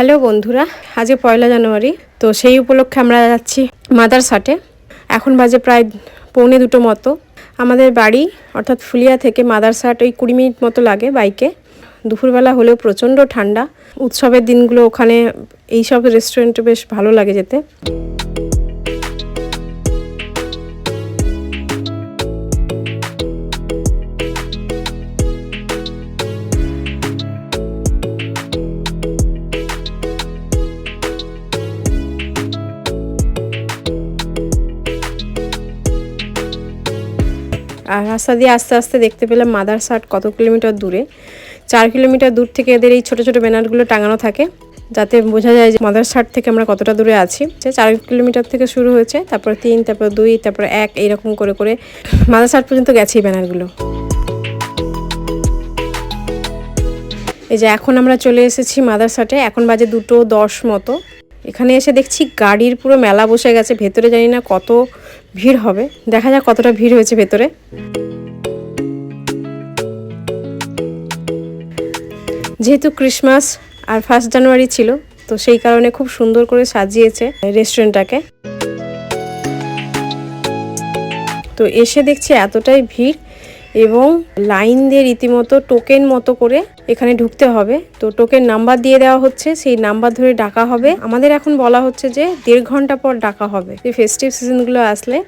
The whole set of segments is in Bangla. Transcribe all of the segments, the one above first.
হ্যালো বন্ধুরা আজকে পয়লা জানুয়ারি, তো সেই উপলক্ষে আমরা যাচ্ছি মাদার মাদারসাটে এখন বাজে প্রায় পৌনে দুটো মতো। আমাদের বাড়ি, অর্থাৎ ফুলিয়া থেকে মাদার মাদারসাট ওই কুড়ি মিনিট মতো লাগে বাইকে। দুপুরবেলা হলেও প্রচণ্ড ঠান্ডা। উৎসবের দিনগুলো ওখানে, এইসব রেস্টুরেন্টে বেশ ভালো লাগে যেতে। আর রাস্তা দিয়ে আস্তে আস্তে দেখতে পেলাম মাদারসাট কত কিলোমিটার দূরে। চার কিলোমিটার দূর থেকে এদের এই ছোট ছোট ব্যানারগুলো টাঙানো থাকে, যাতে বোঝা যায় যে মাদার মাদারসাট থেকে আমরা কতটা দূরে আছি। যে চার কিলোমিটার থেকে শুরু হয়েছে, তারপর তিন, তারপর দুই, তারপর এক এইরকম করে করে মাদারসাট পর্যন্ত গেছে এই ব্যানারগুলো। এই যে এখন আমরা চলে এসেছি মাদার মাদারসাটে এখন বাজে দুটো দশ মতো। এখানে এসে দেখছি গাড়ির পুরো মেলা বসে গেছে, ভেতরে জানি না কত ভিড় হবে। দেখা যাক কতটা ভিড় হয়েছে ভেতরে। যেহেতু ক্রিসমাস আর ফার্স্ট জানুয়ারি ছিল, তো সেই কারণে খুব সুন্দর করে সাজিয়েছে রেস্টুরেন্টটাকে। তো এসে দেখছি এতটাই ভিড় এবং লাইন দিয়ে রীতিমতো টোকেন মতো করে এখানে ঢুকতে হবে। তো টোকেন নাম্বার দিয়ে দেওয়া হচ্ছে, সেই নাম্বার ধরে ডাকা হবে। আমাদের এখন বলা হচ্ছে যে দেড় ঘণ্টা পর ডাকা হবে। যে ফেস্টিভ সিজনগুলো আসলে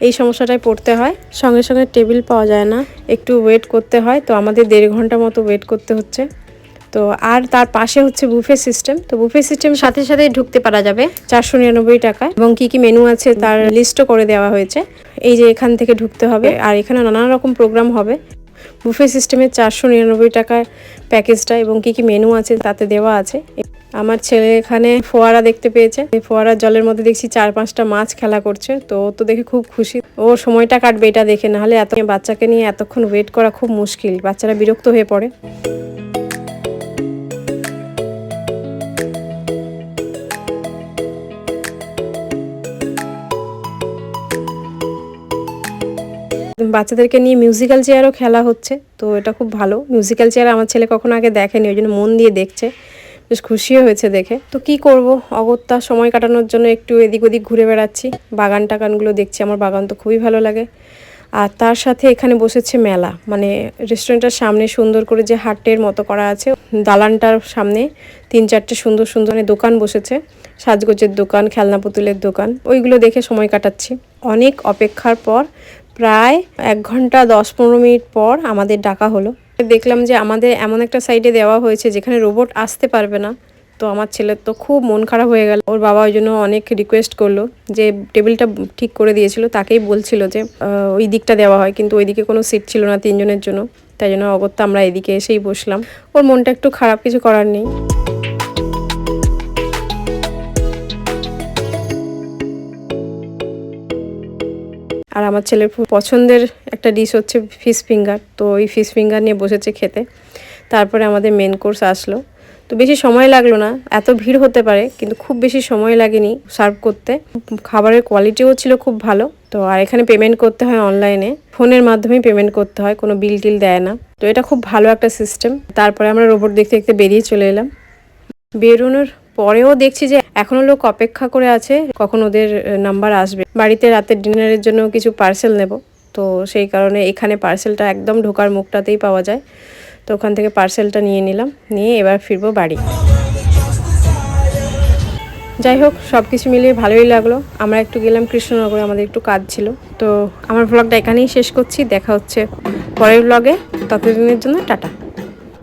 এই সমস্যাটায় পড়তে হয়। সঙ্গে সঙ্গে টেবিল পাওয়া যায় না। একটু ওয়েট করতে হয়। তো আমাদের দেড় ঘণ্টা মতো ওয়েট করতে হচ্ছে। তো আর তার পাশে হচ্ছে বুফে সিস্টেম। তো বুফে সিস্টেম সাথে সাথে ঢুকতে পারা যাবে চারশো নিরানব্বই টাকায় এবং কি কি মেনু আছে তার লিস্টও করে দেওয়া হয়েছে। এই যে এখান থেকে ঢুকতে হবে। আর এখানে নানান রকম প্রোগ্রাম হবে। বুফে সিস্টেমের চারশো নিরানব্বই টাকার প্যাকেজটা এবং কি কি মেনু আছে তাতে দেওয়া আছে। আমার ছেলে এখানে ফোয়ারা দেখতে পেয়েছে। এই ফোয়ারার জলের মধ্যে দেখছি চার পাঁচটা মাছ খেলা করছে। তো ও তো দেখে খুব খুশি। ও সময়টা কাটবে এটা দেখে। নাহলে এত বাচ্চাকে নিয়ে এতক্ষণ ওয়েট করা খুব মুশকিল। বাচ্চারা বিরক্ত হয়ে পড়ে। বাচ্চাদেরকে নিয়ে মিউজিক্যাল চেয়ারও খেলা হচ্ছে, তো এটা খুব ভালো। মিউজিক্যাল চেয়ার আমার ছেলে কখনো আগে দেখেনি, ওই জন্য মন দিয়ে দেখছে। বেশ খুশিও হয়েছে দেখে। তো কি করব? অগত্যা সময় কাটানোর জন্য একটু এদিক ওদিক ঘুরে বেড়াচ্ছি। বাগান টাগানগুলো দেখছি, আমার বাগান তো খুবই ভালো লাগে। আর তার সাথে এখানে বসেছে মেলা। মানে রেস্টুরেন্টের সামনে সুন্দর করে যে হাটের মতো করা আছে, দালানটার সামনে তিন চারটে সুন্দর সুন্দর মানে দোকান বসেছে। সাজগোজের দোকান খেলনা পুতুলের দোকান, ওইগুলো দেখে সময় কাটাচ্ছি। অনেক অপেক্ষার পর প্রায় এক ঘণ্টা দশ পনেরো মিনিট পর আমাদের ডাকা হলো। দেখলাম যে আমাদের এমন একটা সাইডে দেওয়া হয়েছে যেখানে রোবট আসতে পারবে না। তো আমার ছেলের তো খুব মন খারাপ হয়ে গেল। ওর বাবা ওই জন্য অনেক রিকোয়েস্ট করল যে টেবিলটা ঠিক করে দিয়েছিল। তাকেই বলছিল যে ওই দিকটা দেওয়া হয়। কিন্তু ওইদিকে কোনো সিট ছিল না তিনজনের জন্য। তাই জন্য অগত্যা আমরা এদিকে এসেই বসলাম। ওর মনটা একটু খারাপ কিছু করার নেই। আর আমার ছেলের পছন্দের একটা ডিশ হচ্ছে ফিশ ফিঙ্গার তো ওই ফিশ ফিঙ্গার নিয়ে বসেছে খেতে। তারপরে আমাদের মেন কোর্স আসলো। তো বেশি সময় লাগল না, এত ভিড় হতে পারে, কিন্তু খুব বেশি সময় লাগেনি সার্ভ করতে। খাবারের কোয়ালিটিও ছিল খুব ভালো, তো আর এখানে পেমেন্ট করতে হয় অনলাইনে ফোনের মাধ্যমেই পেমেন্ট করতে হয়, কোনো বিল টিল দেয় না। তো এটা খুব ভালো একটা সিস্টেম তারপরে আমরা রোবট দেখতে দেখতে বেরিয়ে চলে এলাম। বেরোনোর পরেও দেখছি যে এখনও লোক অপেক্ষা করে আছে কখন ওদের নাম্বার আসবে। বাড়িতে রাতের ডিনারের জন্য কিছু পার্সেল নেব। তো সেই কারণে এখানে পার্সেলটা একদম ঢোকার মুখটাতেই পাওয়া যায়। তো ওখান থেকে পার্সেলটা নিয়ে নিলাম, নিয়ে এবার ফিরবো বাড়ি। যাই হোক সব কিছু মিলিয়ে ভালোই লাগল। আমরা একটু গেলাম কৃষ্ণনগরে, আমাদের একটু কাজ ছিল। তো আমার ব্লগটা এখানেই শেষ করছি। দেখা হচ্ছে পরের ব্লগে ততদিনের জন্য টাটা।